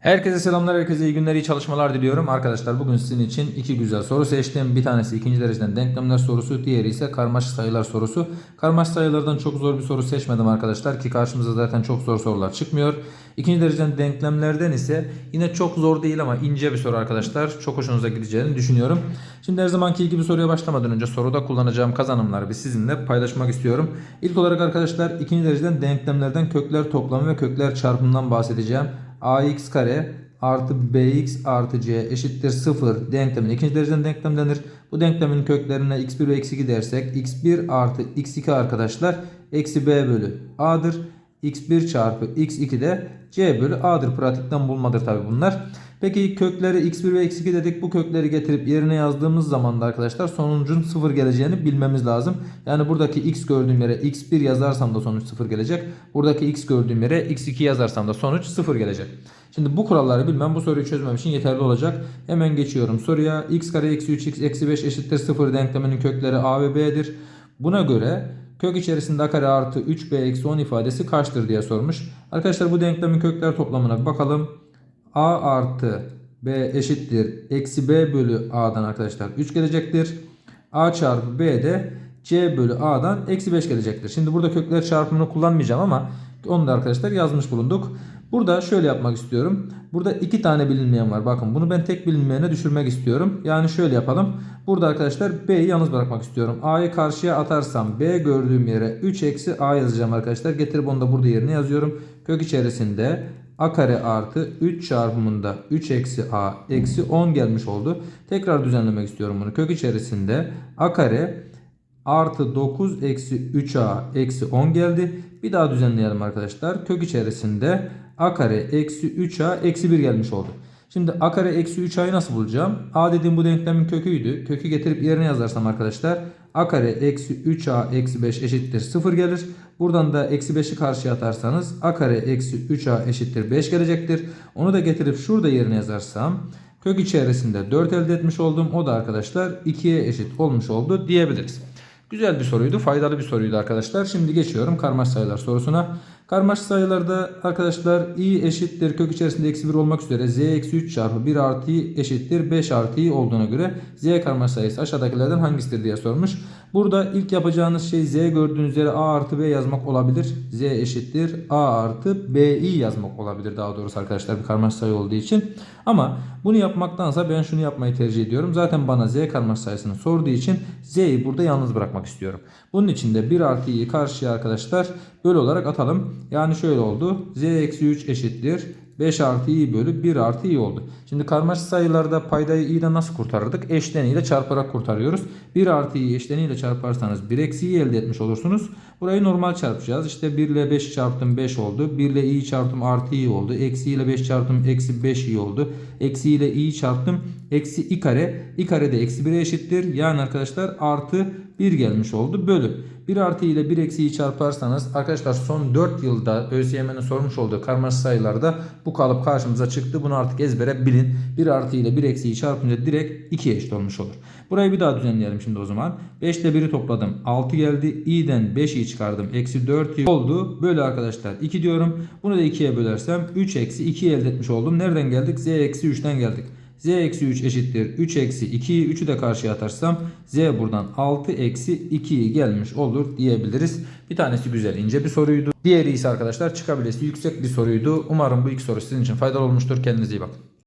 Herkese selamlar, herkese iyi günler, iyi çalışmalar diliyorum. Arkadaşlar bugün sizin için iki güzel soru seçtim. Bir tanesi ikinci dereceden denklemler sorusu, diğeri ise karmaşık sayılar sorusu. Karmaşık sayılardan çok zor bir soru seçmedim arkadaşlar ki karşımıza zaten çok zor sorular çıkmıyor. İkinci dereceden denklemlerden ise yine çok zor değil ama ince bir soru arkadaşlar. Çok hoşunuza gideceğini düşünüyorum. Şimdi her zamanki gibi soruya başlamadan önce soruda kullanacağım kazanımları bir sizinle paylaşmak istiyorum. İlk olarak arkadaşlar ikinci dereceden denklemlerden kökler toplamı ve kökler çarpımından bahsedeceğim ax kare artı bx artı c eşittir 0 denklemin ikinci dereceden denklem denir. Bu denklemin köklerine x1 ve x2 dersek x1 artı x2 arkadaşlar eksi b bölü a'dır. X1 çarpı x2 de c bölü a'dır. Pratikten bulmadır tabi bunlar. Peki kökleri x1 ve x2 dedik. Bu kökleri getirip yerine yazdığımız zaman da arkadaşlar sonucun 0 geleceğini bilmemiz lazım. Yani buradaki x gördüğüm yere x1 yazarsam da sonuç 0 gelecek. Buradaki x gördüğüm yere x2 yazarsam da sonuç 0 gelecek. Şimdi bu kuralları bilmem bu soruyu çözmem için yeterli olacak. Hemen geçiyorum soruya. x kare eksi 3x eksi 5 eşittir 0 denkleminin kökleri a ve b'dir. Buna göre kök içerisinde a kare artı 3b eksi 10 ifadesi kaçtır diye sormuş. Arkadaşlar bu denklemin kökler toplamına bir bakalım. a artı b eşittir. Eksi b bölü a'dan arkadaşlar 3 gelecektir. a çarpı b de c bölü a'dan eksi 5 gelecektir. Şimdi burada kökler çarpımını kullanmayacağım ama onu da arkadaşlar yazmış bulunduk. Burada şöyle yapmak istiyorum. Burada iki tane bilinmeyen var. Bakın bunu ben tek bilinmeyene düşürmek istiyorum. Yani şöyle yapalım. Burada arkadaşlar B'yi yalnız bırakmak istiyorum. A'yı karşıya atarsam B gördüğüm yere 3 eksi A yazacağım arkadaşlar. Getirip onu da burada yerine yazıyorum. Kök içerisinde A kare artı 3 çarpımında 3 eksi A eksi 10 gelmiş oldu. Tekrar düzenlemek istiyorum bunu. Kök içerisinde A kare artı 9 eksi 3A eksi 10 geldi. Bir daha düzenleyelim arkadaşlar. Kök içerisinde A kare eksi 3A eksi 1 gelmiş oldu. Şimdi A kare eksi 3A'yı nasıl bulacağım? A dediğim bu denklemin köküydü. Kökü getirip yerine yazarsam arkadaşlar A kare eksi 3A eksi 5 eşittir 0 gelir. Buradan da eksi 5'i karşıya atarsanız A kare eksi 3A eşittir 5 gelecektir. Onu da getirip şurada yerine yazarsam kök içerisinde 4 elde etmiş oldum. O da arkadaşlar 2'ye eşit olmuş oldu diyebiliriz. Güzel bir soruydu, faydalı bir soruydu arkadaşlar. Şimdi geçiyorum karmaşık sayılar sorusuna. Karmaşık sayılarda arkadaşlar i eşittir kök içerisinde eksi 1 olmak üzere z eksi 3 çarpı 1 artı i eşittir 5 artı i olduğuna göre z karmaşık sayısı aşağıdakilerden hangisidir diye sormuş. Burada ilk yapacağınız şey z gördüğünüz yere a artı b yazmak olabilir. z eşittir a artı b i yazmak olabilir daha doğrusu arkadaşlar bir karmaşık sayı olduğu için. Ama bunu yapmaktansa ben şunu yapmayı tercih ediyorum. Zaten bana z karmaşık sayısını sorduğu için z'yi burada yalnız bırakmak istiyorum. Bunun için de 1 artı i'yi karşıya arkadaşlar bölü olarak atalım. Yani şöyle oldu. z eksi 3 eşittir. 5 artı i bölü 1 artı i oldu. Şimdi karmaşık sayılarda paydayı i'den nasıl kurtarırdık? Eşleniyle çarparak kurtarıyoruz. 1 artı i eşleniyle çarparsanız 1 eksi i elde etmiş olursunuz. Burayı normal çarpacağız. İşte 1 ile 5 çarptım 5 oldu. 1 ile i çarptım artı i oldu. Eksi ile 5 çarptım eksi 5 i oldu. Eksi ile i çarptım eksi i kare. i kare de eksi 1'e eşittir. Yani arkadaşlar artı 1 gelmiş oldu. Bölü. 1 artı ile 1 eksiyi çarparsanız arkadaşlar son 4 yılda ÖSYM'nin sormuş olduğu karmaşık sayılarda bu kalıp karşımıza çıktı. Bunu artık ezbere bilin. 1 artı ile 1 eksiyi çarpınca direkt 2'ye eşit olmuş olur. Burayı bir daha düzenleyelim şimdi o zaman. 5 ile 1'i topladım. 6 geldi. i'den 5'i çıkardım. Eksi 4 i oldu. Böyle arkadaşlar 2 diyorum. Bunu da 2'ye bölersem 3 eksi 2'yi elde etmiş oldum. Nereden geldik? z eksi 3'ten geldik z eksi 3 eşittir 3 eksi 2'yi 3'ü de karşıya atarsam z buradan 6 eksi 2'yi gelmiş olur diyebiliriz. Bir tanesi güzel ince bir soruydu. Diğeri ise arkadaşlar çıkabilesi yüksek bir soruydu. Umarım bu ilk soru sizin için faydalı olmuştur. Kendinize iyi bakın.